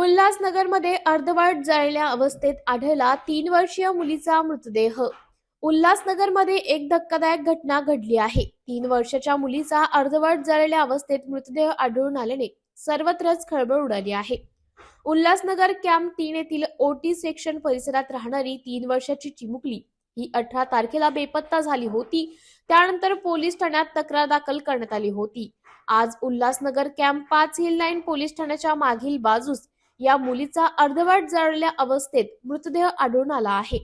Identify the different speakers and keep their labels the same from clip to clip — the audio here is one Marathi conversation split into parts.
Speaker 1: उल्हासनगरमध्ये अर्धवट जळल्या अवस्थेत आढळला तीन वर्षीय मुलीचा मृतदेह. उल्हासनगरमध्ये एक धक्कादायक घटना घडली आहे. तीन वर्षाच्या मुलीचा अर्धवट जळल्या अवस्थेत मृतदेह आढळून आल्याने सर्वत्रच खळबळ उडाली आहे. उल्हासनगर कॅम्प तीन येथील ओटी सेक्शन परिसरात राहणारी तीन वर्षाची चिमुकली ही अठरा तारखेला बेपत्ता झाली होती. त्यानंतर पोलीस ठाण्यात तक्रार दाखल करण्यात आली होती. आज उल्हासनगर कॅम्प पाच हिल लाईन पोलीस ठाण्याच्या मागील बाजूस या मुलीचा अर्धवट जळलेल्या अवस्थेत मृतदेह आढळून आला आहे.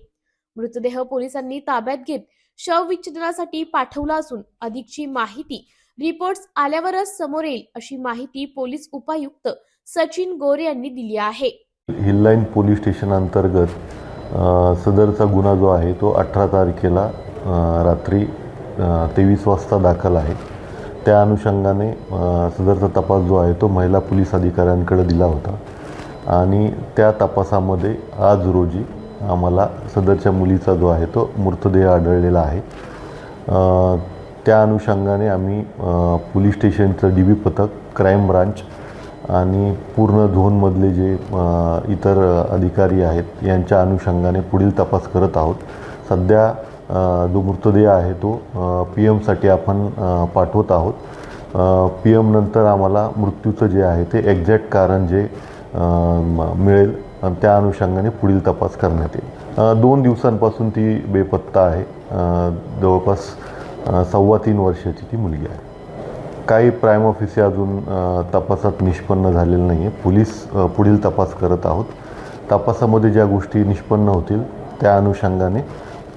Speaker 1: मृतदेह पोलिसांनी ताब्यात घेत शवविच्छेदनासाठी पाठवला असून अधिकची माहिती रिपोर्ट्स आल्यावरच समोर येईल अशी माहिती पोलीस उपायुक्त सचिन गोरे यांनी दिली आहे.
Speaker 2: हिललाईन पोलीस स्टेशन अंतर्गत सदरचा गुन्हा जो आहे तो अठरा तारखेला रात्री तेवीस वाजता दाखल आहे. त्या अनुषंगाने सदरचा तपास जो आहे तो महिला पोलीस अधिकाऱ्यांकडे दिला होता. आणि त्या तपासामध्ये आज रोजी आम्हाला सदरच्या मुलीचा जो आहे तो मृतदेह आढळलेला आहे. त्या अनुषंगाने आम्ही पोलीस स्टेशनचं डी बी पथक क्राईम ब्रांच आणि पूर्ण झोनमधले जे इतर अधिकारी आहेत यांच्या अनुषंगाने पुढील तपास करत आहोत. सध्या जो मृतदेह आहे तो पी एमसाठी आपण पाठवत आहोत. पी एम नंतर आम्हाला मृत्यूचं जे आहे ते एक्झॅक्ट कारण जे मिळेल. आणि त्या अनुषंगाने पुढील तपास करण्यात येईल. दोन दिवसांपासून ती बेपत्ता आहे. जवळपास सव्वा तीन वर्षाची ती मुलगी आहे. काही प्राईम ऑफिसे अजून तपासात निष्पन्न झालेलं नाही आहे पोलीस पुढील तपास करत आहोत. तपासामध्ये ज्या गोष्टी निष्पन्न होतील त्या अनुषंगाने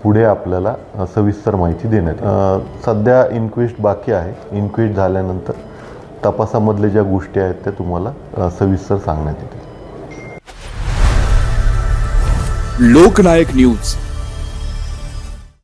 Speaker 2: पुढे आपल्याला सविस्तर माहिती देण्यात सध्या इन्क्वेस्ट बाकी आहे. इन्क्वेस्ट झाल्यानंतर तपासामधल्या ज्या गोष्टी आहेत त्या तुम्हाला सविस्तर सांगण्यात येतील.
Speaker 3: लोकनायक न्यूज.